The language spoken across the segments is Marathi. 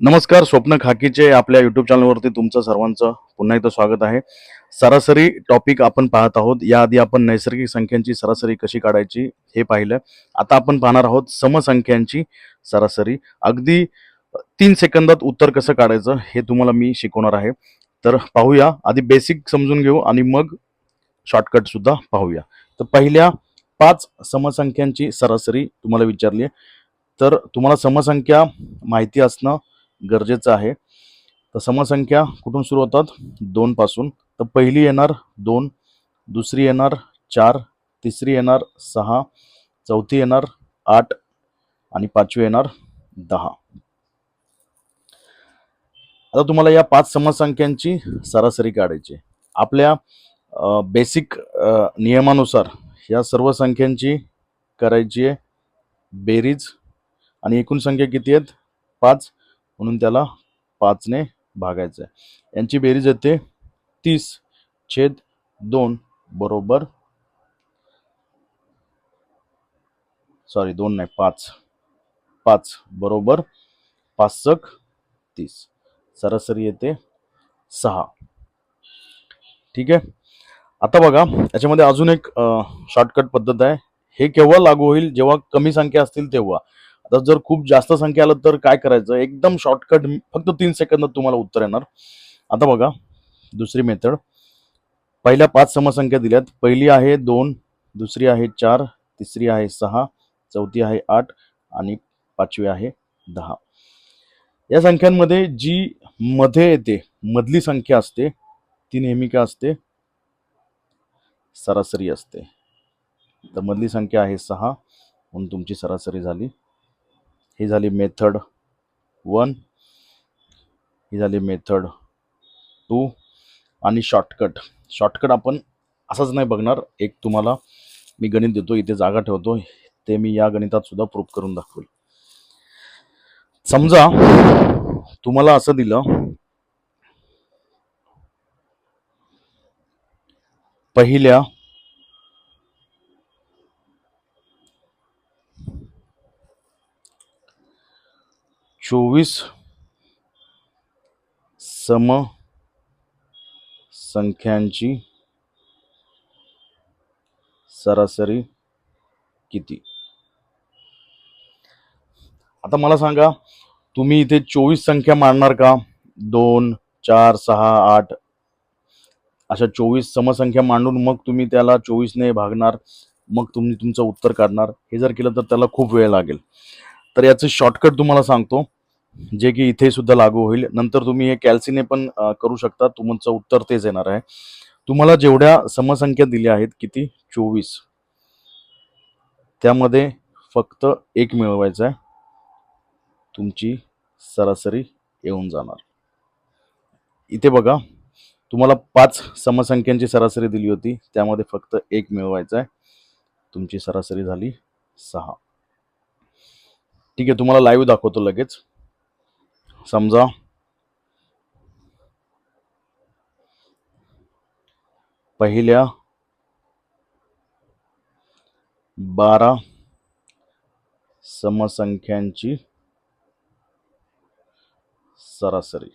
नमस्कार स्वप्न खाकीचे आपल्या युट्यूब चॅनलवरती तुमचं सर्वांचं पुन्हा एकदा स्वागत आहे. सरासरी टॉपिक आपण पाहत आहोत. याआधी आपण नैसर्गिक संख्यांची सरासरी कशी काढायची हे पाहिलं. आता आपण पाहणार आहोत समसंख्यांची सरासरी. अगदी तीन सेकंदात उत्तर कसं काढायचं हे तुम्हाला मी शिकवणार आहे. तर पाहूया. आधी बेसिक समजून घेऊ आणि मग शॉर्टकट सुद्धा पाहूया. तर पहिल्या पाच समसंख्यांची सरासरी तुम्हाला विचारली आहे. तर तुम्हाला समसंख्या माहिती असणं गरजेचं आहे. तर समसंख्या कुठून सुरू होतात? दोनपासून तर पहिली येणार दोन दुसरी येणार चार तिसरी येणार सहा चौथी येणार आठ आणि पाचवी येणार दहा. आता तुम्हाला या पाच समसंख्यांची सरासरी काढायची आहे. आपल्या बेसिक नियमानुसार या सर्व संख्यांची करायची आहे बेरीज. आणि एकूण संख्या किती आहेत? पाच. म्हणून त्याला पाचने भागायचं आहे यांची बेरीज येते तीस छेद दोन बरोबर सॉरी दोन नाही पाच. पाच बरोबर पाचक तीस. सरासरी येते सहा. ठीक आहे? आता बघा याच्यामध्ये अजून एक शॉर्टकट पद्धत आहे. हे केव्हा लागू होईल? जेव्हा कमी संख्या असतील तेव्हा. आता जर खूप जास्त संख्या आलं तर काय करायचं? एकदम शॉर्टकट फक्त तीन सेकंदात तुम्हाला उत्तर येणार. आता बघा दुसरी मेथड पहिल्या पाच समसंख्या दिल्यात. पहिली आहे दोन दुसरी आहे चार तिसरी आहे सहा चौथी आहे आठ आणि पाचवी आहे दहा. या संख्यांमध्ये जी मध्ये येते मधली संख्या असते ती नेहमी काय असते? सरासरी असते. तर मधली संख्या आहे सहा म्हणून तुमची सरासरी झाली ही झाली मेथड वन ही झाली मेथड टू आणि शॉर्टकट शॉर्टकट आपण असंच नाही बघणार. एक तुम्हाला मी गणित देतो इथे जागा ठेवतो. ते मी या गणितात सुद्धा प्रूफ करून दाखवेल. समजा तुम्हाला असं दिलं पहिल्या चोवीस सम संख्यांची सरासरी किती? आता मला सांगा तुम्ही इथे चोवीस संख्या मांडणार का? दोन चार सहा आठ. अशा चोवीस समसंख्या मांडून मग तुम्ही त्याला चोवीसने भागणार मग तुम्ही तुमचं उत्तर काढणार. हे जर केलं तर त्याला खूप वेळ लागेल. तर याचं शॉर्टकट तुम्हाला सांगतो. जे की इथे सुद्धा लागू होईल. नंतर तुम्ही हे कॅल्सीने पण करू शकता. तुमचं उत्तर तेच येणार आहे. तुम्हाला जेवढ्या समसंख्या दिल्या आहेत किती? चोवीस. त्यामध्ये फक्त एक मिळवायचा आहे. तुमची सरासरी येऊन जाणार. इथे बघा तुम्हाला पाच समसंख्यांची सरासरी दिली होती. त्यामध्ये फक्त एक मिळवायचा आहे. तुमची सरासरी झाली सहा. ठीक आहे तुम्हाला लाईव्ह दाखवतो लगेच. समजा. पहिल्या बारा समसंख्यांची सरासरी.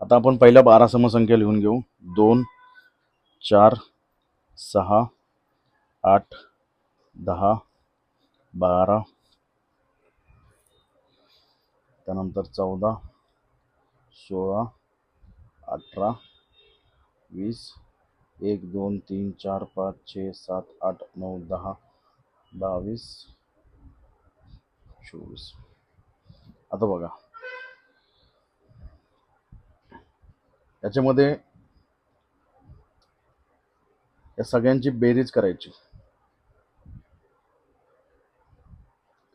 आता आपण पहिल्या बारा समसंख्या लिहून घेऊ. दोन चार सहा आठ दहा बारा त्यानंतर चौदा सोळा अठरा वीस एक दोन तीन चार पाच छे सात आठ नऊ दहा बावीस चोवीस. आता बघा. याच्यामध्ये या सगळ्यांची बेरीज करायची.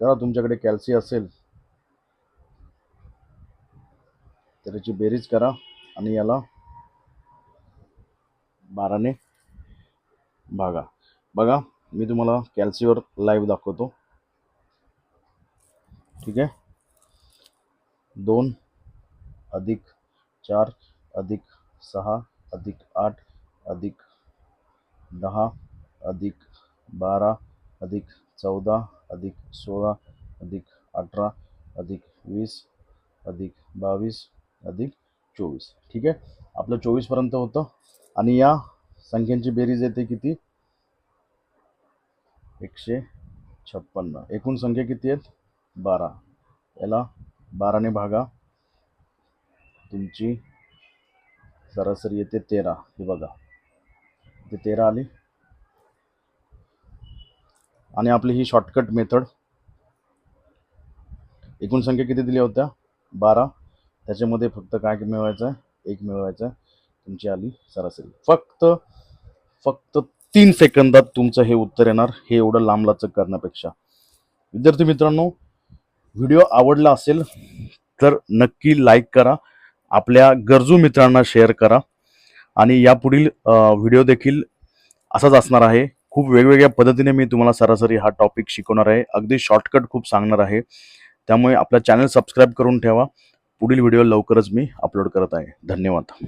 करा तुमच्याकडे कॅल्सी असेल तर याची बेरीज करा आणि याला बाराने भागा. बघा मी तुम्हाला कॅल्सीवर लाईव्ह दाखवतो. ठीक आहे? दोन अधिक चार अधिक सहा अधिक आठ अधिक दहा अधिक बारा अधिक चौदा अधिक सोळा अधिक अठरा अधिक वीस अधिक बावीस अधिक चोवीस. ठीक आहे? आपलं चोवीसपर्यंत होतं. आणि या संख्यांची बेरीज येते किती? एकशे छप्पन्न. एकूण संख्या किती आहेत? बारा. याला बाराने भागा. तुमची सरासरी येते तेरा. हे बघा. ते तेरा आली. आणि आपली ही शॉर्टकट मेथड एकूण संख्या किती दिल्या होत्या? बारा. त्याच्यामध्ये फक्त काय मिळवायचं? आहे एक मिळवायचं. तुमची आली सरासरी. फक्त फक्त तीन सेकंदात तुमचं हे उत्तर येणार. हे एवढं लांबलाचक करण्यापेक्षा. विद्यार्थी मित्रांनो व्हिडिओ आवडला असेल तर नक्की लाईक करा. आपल्या गरजू मित्रांना शेअर करा. आणि यापुढील व्हिडिओ देखील असाच असणार आहे. खूप वेगवेगळ्या पद्धतीने मी तुम्हाला सरासरी हा टॉपिक शिकवणार आहे. अगदी शॉर्टकट खूप सांगणार आहे. त्यामुळे आपला चॅनल सबस्क्राईब करून ठेवा. पुढील व्हिडिओ लवकरच मी अपलोड करत आहे. धन्यवाद.